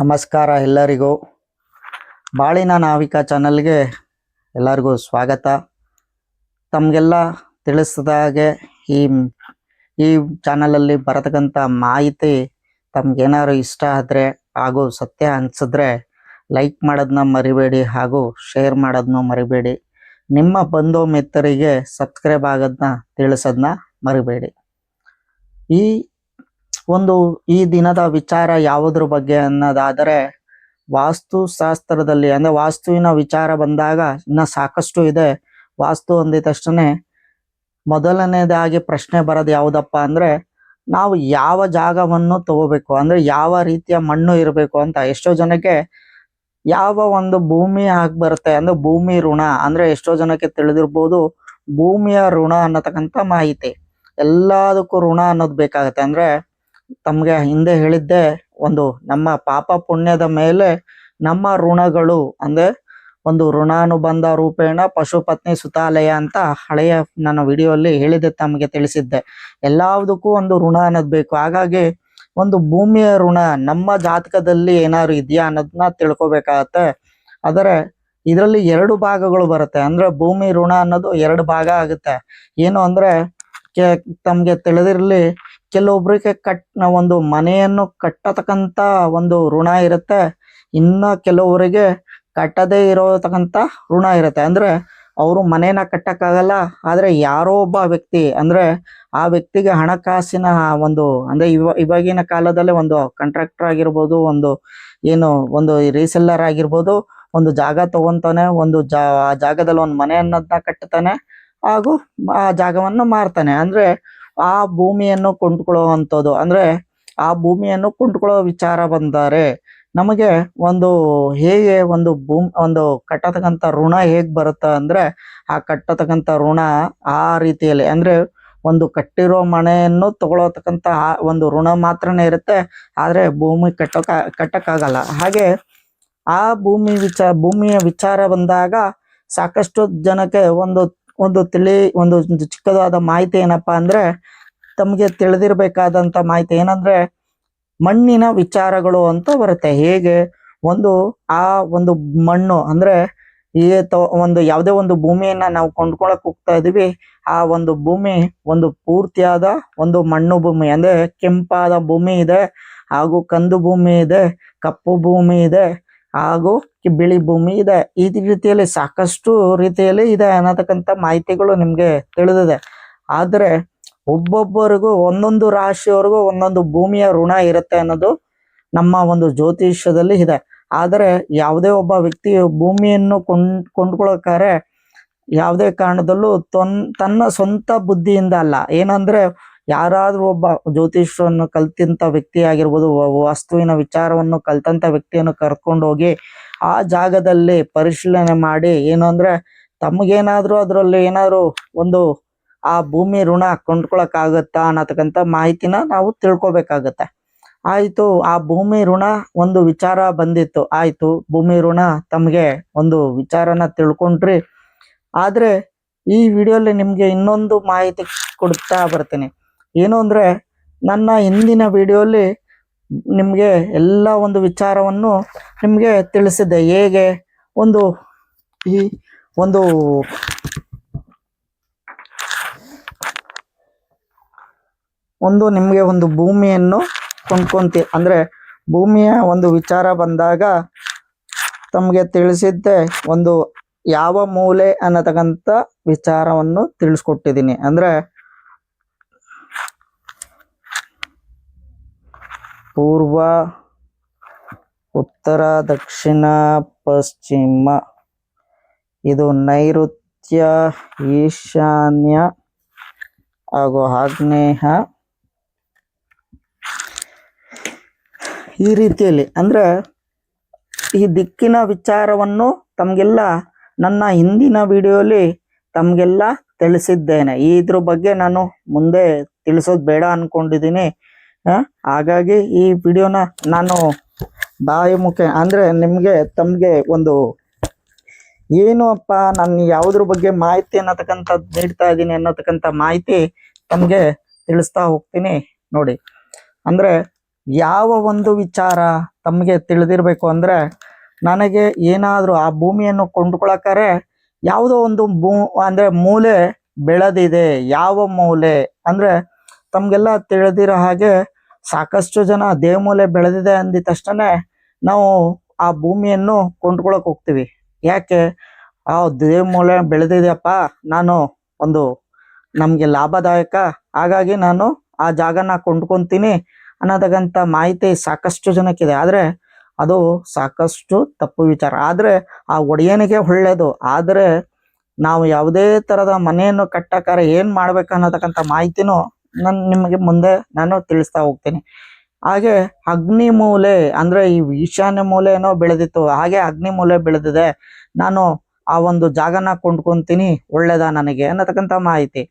ನಮಸ್ಕಾರ ಎಲ್ಲರಿಗೂ. ಬಾಳಿನ ನಾವಿಕ ಚಾನಲ್ಗೆ ಎಲ್ಲರಿಗೂ ಸ್ವಾಗತ. ತಮಗೆಲ್ಲ ತಿಳಿಸಿದ ಹಾಗೆ ಈ ಈ ಚಾನಲಲ್ಲಿ ಬರತಕ್ಕಂಥ ಮಾಹಿತಿ ತಮಗೇನಾದ್ರು ಇಷ್ಟ ಆದರೆ ಹಾಗೂ ಸತ್ಯ ಅನಿಸಿದ್ರೆ ಲೈಕ್ ಮಾಡೋದನ್ನ ಮರಿಬೇಡಿ ಹಾಗೂ ಶೇರ್ ಮಾಡೋದನ್ನ ಮರಿಬೇಡಿ. ನಿಮ್ಮ ಬಂಧು ಮಿತ್ರರಿಗೆ ಸಬ್ಸ್ಕ್ರೈಬ್ ಆಗೋದನ್ನ ತಿಳಿಸೋದನ್ನ ಮರಿಬೇಡಿ. ಈ ಒಂದು ಈ ದಿನದ ವಿಚಾರ ಯಾವುದ್ರ ಬಗ್ಗೆ ಅನ್ನೋದಾದರೆ ವಾಸ್ತುಶಾಸ್ತ್ರದಲ್ಲಿ, ಅಂದ್ರೆ ವಾಸ್ತುವಿನ ವಿಚಾರ ಬಂದಾಗ ಇನ್ನ ಸಾಕಷ್ಟು ಇದೆ. ವಾಸ್ತು ಅಂದಿದ ತಕ್ಷಣ ಮೊದಲನೇದಾಗಿ ಪ್ರಶ್ನೆ ಬರೋದು ಯಾವುದಪ್ಪ ಅಂದ್ರೆ, ನಾವು ಯಾವ ಜಾಗವನ್ನು ತಗೋಬೇಕು, ಅಂದ್ರೆ ಯಾವ ರೀತಿಯ ಮಣ್ಣು ಇರಬೇಕು ಅಂತ. ಎಷ್ಟೋ ಜನಕ್ಕೆ ಯಾವ ಒಂದು ಭೂಮಿ ಆಗಿ ಬರುತ್ತೆ, ಅಂದ್ರೆ ಭೂಮಿ ಋಣ, ಅಂದ್ರೆ ಎಷ್ಟೋ ಜನಕ್ಕೆ ತಿಳಿದಿರ್ಬೋದು ಭೂಮಿಯ ಋಣ ಅನ್ನತಕ್ಕಂಥ ಮಾಹಿತಿ. ಎಲ್ಲದಕ್ಕೂ ಋಣ ಅನ್ನೋದು ಬೇಕಾಗತ್ತೆ. ಅಂದ್ರೆ ತಮ್ಗೆ ಹಿಂದೆ ಹೇಳಿದ್ದೆ, ಒಂದು ನಮ್ಮ ಪಾಪ ಪುಣ್ಯದ ಮೇಲೆ ನಮ್ಮ ಋಣಗಳು, ಅಂದ್ರೆ ಒಂದು ಋಣಾನುಬಂಧ ರೂಪೇಣ ಪಶುಪತ್ನಿ ಸುತಾಲಯ ಅಂತ ಹಳೆಯ ನನ್ನ ವಿಡಿಯೋ ಅಲ್ಲಿ ಹೇಳಿದ್ದೆ, ತಮಗೆ ತಿಳಿಸಿದ್ದೆ. ಎಲ್ಲದಕ್ಕೂ ಒಂದು ಋಣ ಅನ್ನೋದು ಬೇಕು. ಹಾಗಾಗಿ ಒಂದು ಭೂಮಿಯ ಋಣ ನಮ್ಮ ಜಾತಕದಲ್ಲಿ ಏನಾದ್ರು ಇದೆಯಾ ಅನ್ನೋದನ್ನ ತಿಳ್ಕೊಬೇಕಾಗತ್ತೆ. ಆದರೆ ಇದರಲ್ಲಿ ಎರಡು ಭಾಗಗಳು ಬರುತ್ತೆ. ಅಂದ್ರೆ ಭೂಮಿ ಋಣ ಅನ್ನೋದು ಎರಡು ಭಾಗ ಆಗುತ್ತೆ. ಏನು ಅಂದ್ರೆ ತಮ್ಗೆ ತಿಳಿದಿರ್ಲಿ ಕೆಲವೊಬ್ರಿಗೆ ಕಟ್ ಒಂದು ಮನೆಯನ್ನು ಕಟ್ಟತಕ್ಕಂತ ಒಂದು ಋಣ ಇರುತ್ತೆ. ಇನ್ನ ಕೆಲವರಿಗೆ ಕಟ್ಟದೇ ಇರೋತಕ್ಕಂತ ಋಣ ಇರುತ್ತೆ. ಅಂದ್ರೆ ಅವರು ಮನೇನ ಕಟ್ಟಕ್ಕಾಗಲ್ಲ. ಆದ್ರೆ ಯಾರೋ ಒಬ್ಬ ವ್ಯಕ್ತಿ, ಅಂದ್ರೆ ಆ ವ್ಯಕ್ತಿಗೆ ಹಣಕಾಸಿನ ಒಂದು, ಅಂದ್ರೆ ಇವ, ಇವಾಗಿನ ಕಾಲದಲ್ಲಿ ಒಂದು ಕಾಂಟ್ರಾಕ್ಟರ್ ಆಗಿರ್ಬೋದು, ಒಂದು ಏನು, ಒಂದು ರೀಸೆಲ್ಲರ್ ಆಗಿರ್ಬೋದು, ಒಂದು ಜಾಗ ತಗೊಂತಾನೆ, ಒಂದು ಜಾ, ಆ ಜಾಗದಲ್ಲಿ ಒಂದು ಮನೆ ಅನ್ನೋದನ್ನ ಕಟ್ಟತಾನೆ ಹಾಗೂ ಆ ಜಾಗವನ್ನು ಮಾರ್ತಾನೆ. ಅಂದ್ರೆ ಆ ಭೂಮಿಯನ್ನು ಕೊಂಡ್ಕೊಳ್ಳುವಂಥದ್ದು. ಅಂದ್ರೆ ಆ ಭೂಮಿಯನ್ನು ಕೊಂಡ್ಕೊಳ್ಳೋ ವಿಚಾರ ಬಂದರೆ ನಮಗೆ ಒಂದು ಹೇಗೆ ಒಂದು ಭೂಮಿ, ಒಂದು ಕಟ್ಟತಕ್ಕಂಥ ಋಣ ಹೇಗೆ ಬರುತ್ತೆ ಅಂದ್ರೆ ಆ ಕಟ್ಟತಕ್ಕಂಥ ಋಣ ಆ ರೀತಿಯಲ್ಲಿ, ಅಂದ್ರೆ ಒಂದು ಕಟ್ಟಿರೋ ಮನೆಯನ್ನು ತಗೊಳತಕ್ಕಂಥ ಒಂದು ಋಣ ಮಾತ್ರನೇ ಇರುತ್ತೆ, ಆದರೆ ಭೂಮಿ ಕಟ್ಟೋಕ, ಕಟ್ಟಕ್ಕಾಗಲ್ಲ. ಹಾಗೆ ಆ ಭೂಮಿ ವಿಚಾರ ಭೂಮಿಯ ವಿಚಾರ ಬಂದಾಗ ಸಾಕಷ್ಟು ಜನಕ್ಕೆ ಒಂದು ಒಂದು ತಿಳಿ, ಒಂದು ಚಿಕ್ಕದಾದ ಮಾಹಿತಿ ಏನಪ್ಪಾ ಅಂದ್ರೆ ತಮಗೆ ತಿಳಿದಿರಬೇಕಾದಂಥ ಮಾಹಿತಿ ಏನಂದ್ರೆ ಮಣ್ಣಿನ ವಿಚಾರಗಳು ಅಂತ ಬರುತ್ತೆ. ಹೇಗೆ? ಒಂದು ಆ ಒಂದು ಮಣ್ಣು ಅಂದ್ರೆ ಈ ಒಂದು ಯಾವುದೇ ಒಂದು ಭೂಮಿಯನ್ನ ನಾವು ಕೊಂಡ್ಕೊಳಕ್ ಹೋಗ್ತಾ ಇದೀವಿ. ಆ ಒಂದು ಭೂಮಿ ಒಂದು ಪೂರ್ತಿಯಾದ ಒಂದು ಮಣ್ಣು ಭೂಮಿ ಅಂದ್ರೆ ಕೆಂಪಾದ ಭೂಮಿ ಇದೆ, ಹಾಗೂ ಕಂದು ಭೂಮಿ ಇದೆ, ಕಪ್ಪು ಭೂಮಿ ಇದೆ, ಹಾಗೂ ಬಿಳಿ ಭೂಮಿ ಇದೆ. ಈ ರೀತಿಯಲ್ಲಿ ಸಾಕಷ್ಟು ರೀತಿಯಲ್ಲಿ ಇದೆ ಅನ್ನತಕ್ಕಂಥ ಮಾಹಿತಿಗಳು ನಿಮಗೆ ತಿಳಿದಿದೆ. ಆದ್ರೆ ಒಬ್ಬೊಬ್ಬರಿಗೂ ಒಂದೊಂದು ರಾಶಿಯವರೆಗೂ ಒಂದೊಂದು ಭೂಮಿಯ ಋಣ ಇರುತ್ತೆ ಅನ್ನೋದು ನಮ್ಮ ಒಂದು ಜ್ಯೋತಿಷ್ಯದಲ್ಲಿ ಇದೆ. ಆದರೆ ಯಾವುದೇ ಒಬ್ಬ ವ್ಯಕ್ತಿ ಭೂಮಿಯನ್ನು ಕೊಂಡ್ ಯಾವುದೇ ಕಾರಣದಲ್ಲೂ ತೊನ್, ತನ್ನ ಸ್ವಂತ ಬುದ್ಧಿಯಿಂದ ಅಲ್ಲ. ಏನಂದ್ರೆ ಯಾರಾದ್ರೂ ಒಬ್ಬ ಜ್ಯೋತಿಷ್ಯವನ್ನು ಕಲ್ತಿಂತ ವ್ಯಕ್ತಿ ಆಗಿರ್ಬೋದು ವಸ್ತುವಿನ ವಿಚಾರವನ್ನು ಕಲ್ತಂತ ವ್ಯಕ್ತಿಯನ್ನು ಕರ್ಕೊಂಡು ಹೋಗಿ ಆ ಜಾಗದಲ್ಲಿ ಪರಿಶೀಲನೆ ಮಾಡಿ ಏನು ಅಂದ್ರೆ ತಮಗೇನಾದ್ರೂ ಅದರಲ್ಲಿ ಏನಾದ್ರು ಒಂದು ಆ ಭೂಮಿ ಋಣ ಕೊಂಡ್ಕೊಳಕ್ ಆಗತ್ತಾ ಅನ್ನತಕ್ಕಂಥ ಮಾಹಿತಿನ ನಾವು ತಿಳ್ಕೊಬೇಕಾಗತ್ತೆ. ಆಯಿತು, ಆ ಭೂಮಿ ಋಣ ಒಂದು ವಿಚಾರ ಬಂದಿತ್ತು. ಆಯ್ತು, ಭೂಮಿ ಋಣ ತಮಗೆ ಒಂದು ವಿಚಾರನ ತಿಳ್ಕೊಂಡ್ರಿ. ಆದ್ರೆ, ಈ ವಿಡಿಯೋಲಿ ನಿಮ್ಗೆ ಇನ್ನೊಂದು ಮಾಹಿತಿ ಕೊಡ್ತಾ ಬರ್ತೀನಿ. ಏನು ಅಂದ್ರೆ, ನನ್ನ ಹಿಂದಿನ ವಿಡಿಯೋಲಿ ನಿಮ್ಗೆ ಎಲ್ಲ ಒಂದು ವಿಚಾರವನ್ನು ನಿಮಗೆ ತಿಳಿಸಿದ್ದೆ. ಹೇಗೆ? ಒಂದು ಈ ಒಂದು ಒಂದು ನಿಮಗೆ ಒಂದು ಭೂಮಿಯನ್ನು ಕೊಂಡ್ಕೊಂತಿ. ಅಂದರೆ ಭೂಮಿಯ ಒಂದು ವಿಚಾರ ಬಂದಾಗ ತಮಗೆ ತಿಳಿಸಿದ್ದೆ ಒಂದು ಯಾವ ಮೂಲೆ ಅನ್ನತಕ್ಕಂಥ ವಿಚಾರವನ್ನು ತಿಳಿಸ್ಕೊಟ್ಟಿದ್ದೀನಿ. ಅಂದರೆ ಪೂರ್ವ, ಉತ್ತರ, ದಕ್ಷಿಣ, ಪಶ್ಚಿಮ. ಇದು ನೈಋತ್ಯ, ಈಶಾನ್ಯ ಹಾಗೂ ಆಗ್ನೇಯ ಈ ರೀತಿಯಲ್ಲಿ ಅಂದ್ರೆ ಈ ದಿಕ್ಕಿನ ವಿಚಾರವನ್ನು ತಮಗೆಲ್ಲ ನನ್ನ ಹಿಂದಿನ ವಿಡಿಯೋಲಿ ತಮಗೆಲ್ಲ ತಿಳಿಸಿದ್ದೇನೆ. ಇದ್ರ ಬಗ್ಗೆ ನಾನು ಮುಂದೆ ತಿಳಿಸೋದು ಬೇಡ ಅನ್ಕೊಂಡಿದ್ದೀನಿ. ಹಾಗಾಗಿ ಈ ವಿಡಿಯೋನ ನಾನು ಬಾಯಿ ಮುಖ ಅಂದರೆ ನಿಮಗೆ ತಮಗೆ ಒಂದು ಏನು ಅಪ್ಪ ನಾನು ಯಾವುದ್ರ ಬಗ್ಗೆ ಮಾಹಿತಿ ಅನ್ನತಕ್ಕಂಥದ್ದು ನೀಡ್ತಾ ಇದ್ದೀನಿ ಅನ್ನತಕ್ಕಂಥ ಮಾಹಿತಿ ತಮಗೆ ತಿಳಿಸ್ತಾ ಹೋಗ್ತೀನಿ ನೋಡಿ. ಅಂದ್ರೆ ಯಾವ ಒಂದು ವಿಚಾರ ತಮಗೆ ತಿಳಿದಿರಬೇಕು ಅಂದರೆ ನನಗೆ ಏನಾದರೂ ಆ ಭೂಮಿಯನ್ನು ಕೊಂಡ್ಕೊಳಕ್ಕಾರೆ ಯಾವುದೋ ಒಂದು ಭೂ, ಅಂದರೆ ಮೂಲೆ ಬೆಳೆದಿದೆ. ಯಾವ ಮೂಲೆ? ಅಂದರೆ ತಮಗೆಲ್ಲ ತಿಳಿದಿರೋ ಹಾಗೆ ಸಾಕಷ್ಟು ಜನ ದೇವಮೂಲೆ ಬೆಳೆದಿದೆ ಅಂದಿದ ತಕ್ಷಣ ನಾವು ಆ ಭೂಮಿಯನ್ನು ಕೊಂಡ್ಕೊಳಕ್ಕೆ ಹೋಗ್ತೀವಿ. ಯಾಕೆ? ಆ ದೇವಮೂಲೆ ಬೆಳೆದಿದೆಯಪ್ಪ, ನಾನು ಒಂದು ನಮಗೆ ಲಾಭದಾಯಕ. ಹಾಗಾಗಿ ನಾನು ಆ ಜಾಗನ ಕೊಂಡ್ಕೊಂತೀನಿ. ಅನ್ನೋದಕ್ಕಂತ ಮಾಹಿತಿ ಸಾಕಷ್ಟು ಜನಕ್ಕಿದೆ. ಆದ್ರೆ ಅದು ಸಾಕಷ್ಟು ತಪ್ಪು ವಿಚಾರ. ಆದ್ರೆ ಆ ಒಡೆಯನಿಗೆ ಒಳ್ಳೆಯದು ಆದರೆ ನಾವು ಯಾವುದೇ ತರದ ಮನೆಯನ್ನು ಕಟ್ಟಕ್ಕಾರ ಏನು ಮಾಡ್ಬೇಕು ಅನ್ನೋತಕ್ಕಂಥ ಮಾಹಿತಿನೂ ನಾನು ನಿಮಗೆ ಮುಂದೆ ನಾನು ತಿಳಿಸ್ತಾ ಹೋಗ್ತೀನಿ. ಹಾಗೆ ಅಗ್ನಿ ಮೂಲೆ ಅಂದ್ರೆ ಈ ಈಶಾನ್ಯ ಮೂಲೆ ಏನೋ ಬೆಳೆದಿತ್ತು. ಹಾಗೆ ಅಗ್ನಿ ಮೂಲೆ ಬೆಳೆದಿದೆ. ನಾನು ಆ ಒಂದು ಜಾಗನ ಕೊಂಡ್ಕೊಂತೀನಿ. ಒಳ್ಳೇದಾ ನನಗೆ ಅನ್ನತಕ್ಕಂಥ ಮಾಹಿತಿ.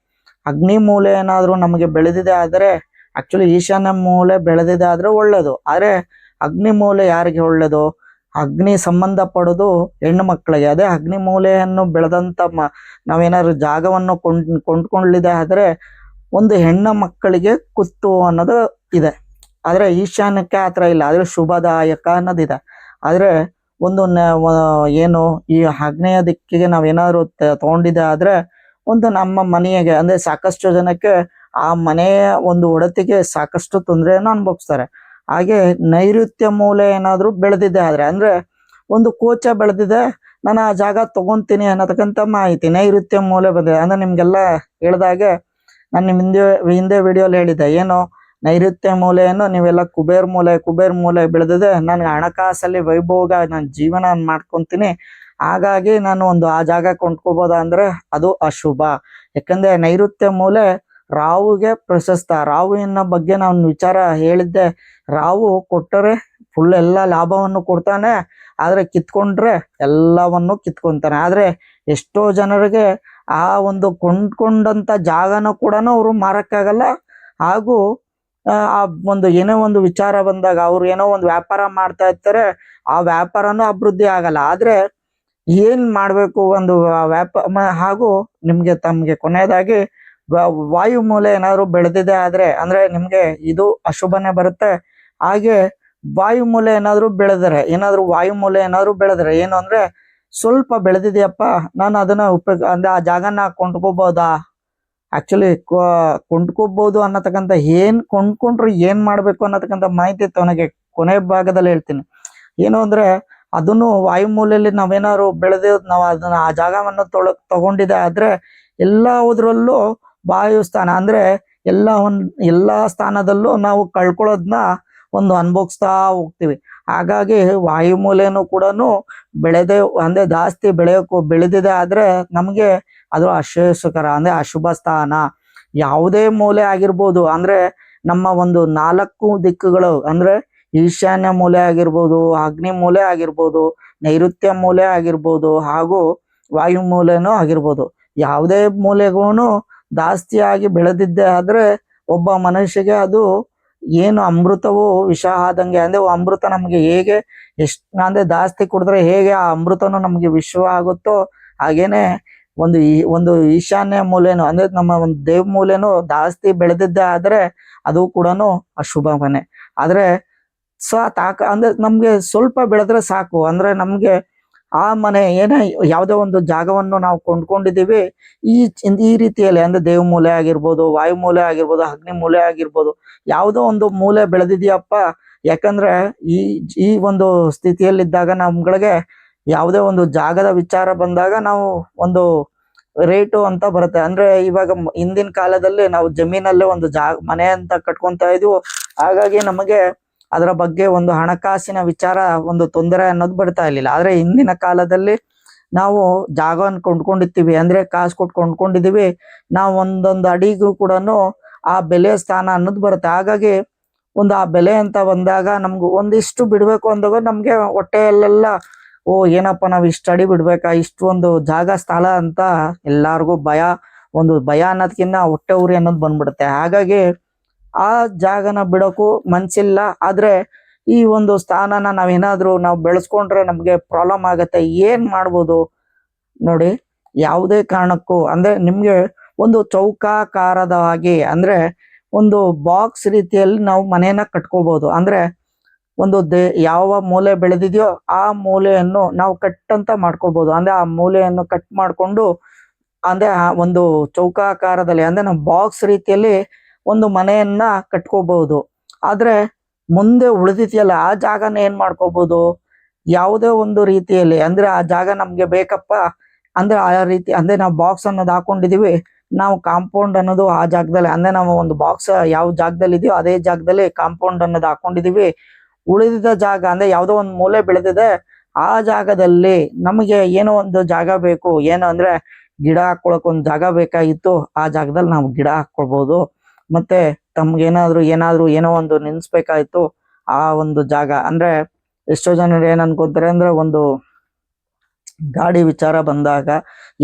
ಅಗ್ನಿ ಮೂಲೆ ಏನಾದರೂ ನಮಗೆ ಬೆಳೆದಿದೆ ಆದ್ರೆ ಆಕ್ಚುಲಿ ಈಶಾನ್ಯ ಮೂಲೆ ಬೆಳೆದಿದೆ ಆದ್ರೆ ಒಳ್ಳೇದು. ಆದ್ರೆ, ಅಗ್ನಿ ಮೂಲೆ ಯಾರಿಗೆ ಒಳ್ಳೇದು? ಅಗ್ನಿ ಸಂಬಂಧ ಪಡೋದು ಹೆಣ್ಣು ಮಕ್ಕಳಿಗೆ. ಅದೇ ಅಗ್ನಿ ಮೂಲೆಯನ್ನು ಬೆಳೆದಂತ ಮ, ನಾವೇನಾದ್ರು ಜಾಗವನ್ನು ಕೊಂಡ್, ಕೊಂಡ್ಕೊಳ್ಳಿದೆ ಆದ್ರೆ, ಒಂದು ಹೆಣ್ಣು ಮಕ್ಕಳಿಗೆ ಕುತ್ತು ಅನ್ನೋದು ಇದೆ. ಆದ್ರೆ, ಈಶಾನ್ಯಕ್ಕೆ ಆತರ ಇಲ್ಲ. ಆದ್ರೆ, ಶುಭದಾಯಕ ಅನ್ನೋದಿದೆ. ಆದ್ರೆ, ಒಂದು ಏನು, ಈ ಆಗ್ನೇಯ ದಿಕ್ಕಿಗೆ ನಾವೇನಾದ್ರು ತಗೊಂಡಿದೆ ಆದ್ರೆ, ಒಂದು ನಮ್ಮ ಮನೆಗೆ, ಅಂದ್ರೆ ಸಾಕಷ್ಟು ಜನಕ್ಕೆ ಆ ಮನೆಯ ಒಂದು ಒಡತಿಗೆ ಸಾಕಷ್ಟು ತೊಂದರೆಯನ್ನು ಅನುಭವಿಸ್ತಾರೆ. ಹಾಗೆ ನೈಋತ್ಯ ಮೂಲೆ ಏನಾದರೂ ಬೆಳೆದಿದೆ ಆದ್ರೆ, ಅಂದ್ರೆ ಒಂದು ಕೋಚ ಬೆಳೆದಿದೆ, ನಾನು ಆ ಜಾಗ ತಗೊಂತೀನಿ ಅನ್ನತಕ್ಕಂಥ ಮಾಹಿತಿ ನೈಋತ್ಯ ಮೂಲೆ ಬಂದಿದೆ. ಅಂದ್ರೆ ನಿಮಗೆಲ್ಲ ಹೇಳಿದಾಗೆ ನಾನು ನಿಮ್ಮ ಹಿಂದೆ ಹಿಂದೆ ವಿಡಿಯೋಲಿ ಹೇಳಿದ್ದೆ, ಏನು ನೈಋತ್ಯ ಮೂಲೆಯನ್ನು ನೀವೆಲ್ಲ ಕುಬೇರ್ ಮೂಲೆ ಕುಬೇರ್ ಮೂಲೆ ಬೆಳೆದಿದೆ, ನನಗೆ ಹಣಕಾಸಲ್ಲಿ ವೈಭೋಗ, ನಾನು ಜೀವನ ಮಾಡ್ಕೊತೀನಿ, ಹಾಗಾಗಿ ನಾನು ಒಂದು ಆ ಜಾಗ ಕೊಂಡ್ಕೋಬೋದ ಅಂದ್ರೆ ಅದು ಅಶುಭ. ಯಾಕಂದ್ರೆ ನೈಋತ್ಯ ಮೂಲೆ ರಾಹುಗೆ ಪ್ರಶಸ್ತ. ರಾವಿನ ಬಗ್ಗೆ ನಾನು ವಿಚಾರ ಹೇಳಿದ್ದೆ. ರಾವು ಕೊಟ್ಟರೆ ಫುಲ್ ಎಲ್ಲ ಲಾಭವನ್ನು ಕೊಡ್ತಾನೆ. ಆದ್ರೆ ಕಿತ್ಕೊಂಡ್ರೆ ಎಲ್ಲವನ್ನು ಕಿತ್ಕೊಂತಾನೆ. ಆದರೆ ಎಷ್ಟೋ ಜನರಿಗೆ ಆ ಒಂದು ಕೊಂಡ್ಕೊಂಡಂಥ ಜಾಗನ ಕೂಡ ಅವರು ಮಾರಕ್ಕಾಗಲ್ಲ. ಹಾಗೂ, ಆ ಆ ಒಂದು ಏನೋ ಒಂದು ವಿಚಾರ ಬಂದಾಗ ಅವ್ರು ಏನೋ ಒಂದು ವ್ಯಾಪಾರ ಮಾಡ್ತಾ ಇರ್ತಾರೆ. ಆ ವ್ಯಾಪಾರನೂ ಅಭಿವೃದ್ಧಿ ಆಗಲ್ಲ. ಆದ್ರೆ ಏನು ಮಾಡಬೇಕು ಒಂದು ವ್ಯಾಪಾರ ಹಾಗೂ ನಿಮಗೆ ತಮಗೆ ಕೊನೆಯದಾಗಿ ವಾಯು ಮೂಲೆ ಏನಾದ್ರು ಬೆಳೆದಿದೆ ಆದ್ರೆ, ಅಂದ್ರೆ ನಿಮ್ಗೆ ಇದು ಅಶುಭನೇ ಬರುತ್ತೆ. ಹಾಗೆ ವಾಯು ಮೂಲೆ ಏನಾದ್ರು ಬೆಳೆದರೆ, ಏನಾದ್ರು ವಾಯು ಮೂಲೆ ಏನಾದ್ರು ಬೆಳೆದರೆ ಏನು ಅಂದ್ರೆ, ಸ್ವಲ್ಪ ಬೆಳೆದಿದೆಯಪ್ಪ, ನಾನು ಅದನ್ನ ಉಪಯೋಗ, ಅಂದ್ರೆ ಆ ಜಾಗನ ಕೊಂಡ್ಕೋಬೋದಾ? ಆಕ್ಚುಲಿ ಕೊಂಡ್ಕೋಬಹುದು ಅನ್ನತಕ್ಕಂಥ ಏನ್ ಕೊಂಡ್ಕೊಂಡ್ರು ಏನ್ ಮಾಡ್ಬೇಕು ಅನ್ನತಕ್ಕಂಥ ಮಾಹಿತಿ ತನಗೆ ಕೊನೆ ಭಾಗದಲ್ಲಿ ಹೇಳ್ತೀನಿ. ಏನು ಅಂದ್ರೆ, ಅದನ್ನು ವಾಯುಮೂಲೆಯಲ್ಲಿ ನಾವೇನಾದ್ರು ಬೆಳೆದ ನಾವು ಅದನ್ನ ಆ ಜಾಗವನ್ನು ತೊಳ, ತಗೊಂಡಿದೆ ಆದ್ರೆ ಎಲ್ಲದರಲ್ಲೂ ವಾಯು ಸ್ಥಾನ ಅಂದ್ರೆ ಎಲ್ಲ ಒಂದ್, ಎಲ್ಲಾ ಸ್ಥಾನದಲ್ಲೂ ನಾವು ಕಳ್ಕೊಳ್ಳೋದನ್ನ ಒಂದು ಅನುಭವಿಸ್ತಾ ಹೋಗ್ತೀವಿ. ಹಾಗಾಗಿ ವಾಯುಮೂಲೆನೂ ಕೂಡ ಬೆಳೆದೆ, ಅಂದ್ರೆ ಜಾಸ್ತಿ ಬೆಳೆಯೋಕು, ಬೆಳೆದಿದೆ ಆದ್ರೆ ನಮಗೆ ಅದು ಅಶ್ರೇಯಸ್ಕರ ಅಂದ್ರೆ ಅಶುಭ ಸ್ಥಾನ. ಯಾವುದೇ ಮೂಲೆ ಆಗಿರ್ಬೋದು, ಅಂದ್ರೆ ನಮ್ಮ ಒಂದು ನಾಲ್ಕು ದಿಕ್ಕುಗಳು, ಅಂದ್ರೆ ಈಶಾನ್ಯ ಮೂಲೆ ಆಗಿರ್ಬೋದು, ಅಗ್ನಿ ಮೂಲೆ ಆಗಿರ್ಬೋದು, ನೈಋತ್ಯ ಮೂಲೆ ಆಗಿರ್ಬೋದು, ಹಾಗೂ ವಾಯು ಮೂಲೆನೂ ಆಗಿರ್ಬೋದು. ಯಾವುದೇ ಮೂಲೆಗೂ ಜಾಸ್ತಿಯಾಗಿ ಬೆಳೆದಿದ್ದೆ ಆದ್ರೆ ಒಬ್ಬ ಮನುಷ್ಯಗೆ ಅದು ಏನು ಅಮೃತವು ವಿಷ ಆದಂಗೆ ಅಂದ್ರೆ ಅಮೃತ ನಮಗೆ ಹೇಗೆ ಎಷ್ಟು, ಅಂದ್ರೆ ಜಾಸ್ತಿ ಕುಡಿದ್ರೆ ಹೇಗೆ ಆ ಅಮೃತನು ನಮಗೆ ವಿಶ್ವ ಆಗುತ್ತೋ ಹಾಗೇನೆ ಒಂದು ಈ, ಒಂದು ಈಶಾನ್ಯ ಮೂಲೆನು, ಅಂದ್ರೆ ನಮ್ಮ ಒಂದು ದೇವ್ ಮೂಲೆನು ಜಾಸ್ತಿ ಬೆಳೆದಿದ್ದೆ ಆದ್ರೆ ಅದು ಕೂಡ ಮನೆ ಆದ್ರೆ ಸ ತಾಕ, ಅಂದ್ರೆ ನಮಗೆ ಸ್ವಲ್ಪ ಬೆಳೆದ್ರೆ ಸಾಕು, ಅಂದ್ರೆ ನಮ್ಗೆ ಆ ಮನೆ ಏನೇ ಯಾವುದೋ ಒಂದು ಜಾಗವನ್ನು ನಾವು ಕೊಂಡ್ಕೊಂಡಿದೀವಿ ಈ ಈ ರೀತಿಯಲ್ಲಿ ಅಂದ್ರೆ ದೇವ್ ಮೂಲೆ ಆಗಿರ್ಬೋದು, ವಾಯು ಮೂಲೆ ಆಗಿರ್ಬೋದು, ಅಗ್ನಿ ಮೂಲೆ ಆಗಿರ್ಬೋದು, ಯಾವುದೋ ಒಂದು ಮೂಲೆ ಬೆಳೆದಿದೆಯಪ್ಪ. ಯಾಕಂದ್ರೆ ಈ ಈ ಒಂದು ಸ್ಥಿತಿಯಲ್ಲಿದ್ದಾಗ ನಮ್ಗಳಿಗೆ ಯಾವುದೇ ಒಂದು ಜಾಗದ ವಿಚಾರ ಬಂದಾಗ ನಾವು ಒಂದು ರೇಟು ಅಂತ ಬರುತ್ತೆ. ಅಂದ್ರೆ ಇವಾಗ ಹಿಂದಿನ ಕಾಲದಲ್ಲಿ ನಾವು ಜಮೀನಲ್ಲೇ ಒಂದು ಜಾಗ ಮನೆ ಅಂತ ಕಟ್ಕೊಂತ ಇದ್ವು, ಹಾಗಾಗಿ ನಮಗೆ ಅದರ ಬಗ್ಗೆ ಒಂದು ಹಣಕಾಸಿನ ವಿಚಾರ, ಒಂದು ತೊಂದರೆ ಅನ್ನೋದು ಬರ್ತಾ ಇರ್ಲಿಲ್ಲ. ಆದರೆ ಹಿಂದಿನ ಕಾಲದಲ್ಲಿ ನಾವು ಜಾಗವನ್ನು ಕೊಂಡ್ಕೊಂಡಿರ್ತೀವಿ. ಅಂದ್ರೆ ಕಾಸು ಕೊಟ್ಟು ಕೊಂಡ್ಕೊಂಡಿದೀವಿ ನಾವು ಒಂದೊಂದು ಅಡಿಗೂ ಕೂಡ ಆ ಬೆಲೆ ಸ್ಥಾನ ಅನ್ನೋದು ಬರುತ್ತೆ. ಹಾಗಾಗಿ ಒಂದು ಆ ಬೆಲೆ ಅಂತ ಬಂದಾಗ ನಮ್ಗೆ ಒಂದಿಷ್ಟು ಬಿಡಬೇಕು ಅಂದಾಗ ನಮಗೆ ಹೊಟ್ಟೆಯಲ್ಲೆಲ್ಲ, ಓ, ಏನಪ್ಪ ನಾವು ಇಷ್ಟು ಅಡಿ ಬಿಡ್ಬೇಕಾ? ಇಷ್ಟು ಒಂದು ಜಾಗ, ಸ್ಥಳ ಅಂತ ಎಲ್ಲಾರ್ಗೂ ಭಯ. ಒಂದು ಭಯ ಅನ್ನೋದಕ್ಕಿಂತ ಹೊಟ್ಟೆ ಉರಿ ಅನ್ನೋದು ಬಂದ್ಬಿಡುತ್ತೆ. ಹಾಗಾಗಿ ಆ ಜಾಗನ ಬಿಡೋಕು ಮನ್ಸಿಲ್ಲ. ಆದ್ರೆ ಈ ಒಂದು ಸ್ಥಾನನ ನಾವೇನಾದ್ರೂ ನಾವು ಬೆಳೆಸ್ಕೊಂಡ್ರೆ ನಮ್ಗೆ ಪ್ರಾಬ್ಲಮ್ ಆಗತ್ತೆ. ಏನ್ ಮಾಡ್ಬೋದು? ನೋಡಿ, ಯಾವುದೇ ಕಾರಣಕ್ಕೂ, ಅಂದ್ರೆ ನಿಮ್ಗೆ ಒಂದು ಚೌಕಾಕಾರದವಾಗಿ ಅಂದ್ರೆ ಒಂದು ಬಾಕ್ಸ್ ರೀತಿಯಲ್ಲಿ ನಾವು ಮನೆಯನ್ನ ಕಟ್ಕೋಬಹುದು ಅಂದ್ರೆ ಒಂದು ದೇ, ಯಾವ ಮೂಲೆ ಬೆಳೆದಿದೆಯೋ ಆ ಮೂಲೆಯನ್ನು ನಾವು ಕಟ್ ಅಂತ ಮಾಡ್ಕೋಬಹುದು ಅಂದ್ರೆ ಆ ಮೂಲೆಯನ್ನು ಕಟ್ ಮಾಡ್ಕೊಂಡು, ಅಂದ್ರೆ ಒಂದು ಚೌಕಾಕಾರದಲ್ಲಿ, ಅಂದ್ರೆ ನಾವು ಬಾಕ್ಸ್ ರೀತಿಯಲ್ಲಿ ಒಂದು ಮನೆಯನ್ನ ಕಟ್ಕೋಬಹುದು. ಆದ್ರೆ ಮುಂದೆ ಉಳಿದಿದೆಯಲ್ಲ, ಆ ಜಾಗನ ಏನ್ ಮಾಡ್ಕೋಬಹುದು? ಯಾವುದೇ ಒಂದು ರೀತಿಯಲ್ಲಿ, ಅಂದ್ರೆ ಆ ಜಾಗ ನಮ್ಗೆ ಬೇಕಪ್ಪ, ಅಂದ್ರೆ ಆ ರೀತಿ, ಅಂದ್ರೆ ನಾವು ಬಾಕ್ಸ್ ಅನ್ನೋದು ಹಾಕೊಂಡಿದೀವಿ, ನಾವು ಕಾಂಪೌಂಡ್ ಅನ್ನೋದು ಆ ಜಾಗದಲ್ಲಿ, ಅಂದ್ರೆ ನಾವು ಒಂದು ಬಾಕ್ಸ್ ಯಾವ ಜಾಗದಲ್ಲಿ ಇದೆಯೋ ಅದೇ ಜಾಗದಲ್ಲಿ ಕಾಂಪೌಂಡ್ ಅನ್ನೋದು ಹಾಕೊಂಡಿದೀವಿ. ಉಳಿದಿದ ಜಾಗ, ಅಂದ್ರೆ ಯಾವುದೋ ಒಂದು ಮೂಲೆ ಬೆಳೆದಿದೆ, ಆ ಜಾಗದಲ್ಲಿ ನಮಗೆ ಏನೋ ಒಂದು ಜಾಗ ಬೇಕು, ಏನು ಅಂದ್ರೆ ಗಿಡ ಹಾಕೊಳಕ್ ಒಂದು ಜಾಗ ಬೇಕಾಗಿತ್ತು, ಆ ಜಾಗದಲ್ಲಿ ನಾವು ಗಿಡ ಹಾಕೊಳ್ಬಹುದು. ಮತ್ತೆ ತಮ್ಗೇನಾದ್ರು ಏನಾದ್ರು ಏನೋ ಒಂದು ನಿನ್ಸ್ಬೇಕಾಯ್ತು ಆ ಒಂದು ಜಾಗ. ಅಂದ್ರೆ ಎಷ್ಟೋ ಜನರು ಏನ್ ಅನ್ಕೊಂತಾರೆ ಅಂದ್ರೆ ಒಂದು ಗಾಡಿ ವಿಚಾರ ಬಂದಾಗ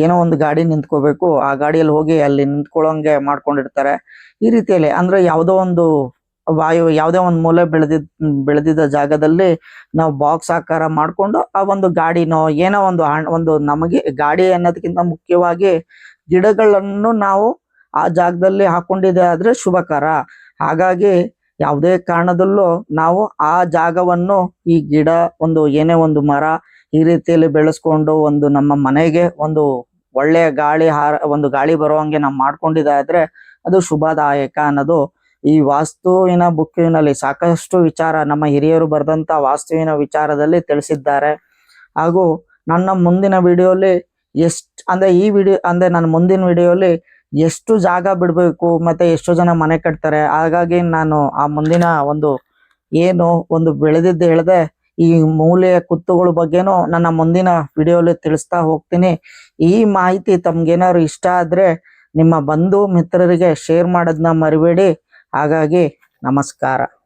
ಏನೋ ಒಂದು ಗಾಡಿ ನಿಂತ್ಕೋಬೇಕು. ಆ ಗಾಡಿಯಲ್ಲಿ ಹೋಗಿ ಅಲ್ಲಿ ನಿಂತ್ಕೊಳ್ಳೋಂಗೆ ಮಾಡ್ಕೊಂಡಿರ್ತಾರೆ. ಈ ರೀತಿಯಲ್ಲಿ ಅಂದ್ರೆ ಯಾವುದೋ ಒಂದು ವಾಯು, ಯಾವುದೇ ಒಂದು ಮೂಲೆ ಬೆಳೆದಿದ್, ಬೆಳೆದಿದ್ದ ಜಾಗದಲ್ಲಿ ನಾವು ಬಾಕ್ಸ್ ಆಕಾರ ಮಾಡ್ಕೊಂಡು ಆ ಒಂದು ಗಾಡಿನೋ ಏನೋ ಒಂದು ಒಂದು ನಮಗೆ ಗಾಡಿ ಅನ್ನೋದಕ್ಕಿಂತ ಮುಖ್ಯವಾಗಿ ಗಿಡಗಳನ್ನು ನಾವು ಆ ಜಾಗದಲ್ಲಿ ಹಾಕೊಂಡಿದೆ ಆದ್ರೆ ಶುಭಕರ ಹಾಗಾಗಿ ಯಾವುದೇ ಕಾರಣದಲ್ಲೂ ನಾವು ಆ ಜಾಗವನ್ನು, ಈ ಗಿಡ, ಒಂದು ಏನೇ ಒಂದು ಮರ ಈ ರೀತಿಯಲ್ಲಿ ಬೆಳೆಸ್ಕೊಂಡು ಒಂದು ನಮ್ಮ ಮನೆಗೆ ಒಂದು ಒಳ್ಳೆಯ ಗಾಳಿ ಹಾರ, ಒಂದು ಗಾಳಿ ಬರುವಂಗೆ ನಾವು ಮಾಡ್ಕೊಂಡಿದ್ದಾದ್ರೆ ಅದು ಶುಭದಾಯಕ ಅನ್ನೋದು ಈ ವಾಸ್ತುವಿನ ಬುಕ್ಕಿನಲ್ಲಿ ಸಾಕಷ್ಟು ವಿಚಾರ ನಮ್ಮ ಹಿರಿಯರು ಬರೆದಂತ ವಾಸ್ತುವಿನ ವಿಚಾರದಲ್ಲಿ ತಿಳಿಸಿದ್ದಾರೆ. ಹಾಗೂ ನನ್ನ ಮುಂದಿನ ವಿಡಿಯೋಲಿ ಎಷ್ಟ್, ಅಂದ್ರೆ ಈ ವಿಡಿಯೋ, ಅಂದ್ರೆ ನನ್ನ ಮುಂದಿನ ವಿಡಿಯೋಲಿ ಎಷ್ಟು ಜಾಗ ಬಿಡಬೇಕು, ಮತ್ತೆ ಎಷ್ಟು ಜನ ಮನೆ ಕಟ್ತಾರೆ. ಹಾಗಾಗಿ ನಾನು ಆ ಮುಂದಿನ ಒಂದು ಏನು ಒಂದು ಬೆಳೆದಿದ್ದು ಹೇಳದೆ, ಈ ಮೂಲೆಯ ಕುತ್ತುಗಳ ಬಗ್ಗೆನೂ ನನ್ನ ಮುಂದಿನ ವಿಡಿಯೋಲಿ ತಿಳಿಸ್ತಾ ಹೋಗ್ತೀನಿ. ಈ ಮಾಹಿತಿ ತಮ್ಗೇನಾದ್ರು ಇಷ್ಟ ಆದ್ರೆ ನಿಮ್ಮ ಬಂಧು ಮಿತ್ರರಿಗೆ ಶೇರ್ ಮಾಡೋದನ್ನ ಮರಿಬೇಡಿ. ಹಾಗಾಗಿ ನಮಸ್ಕಾರ.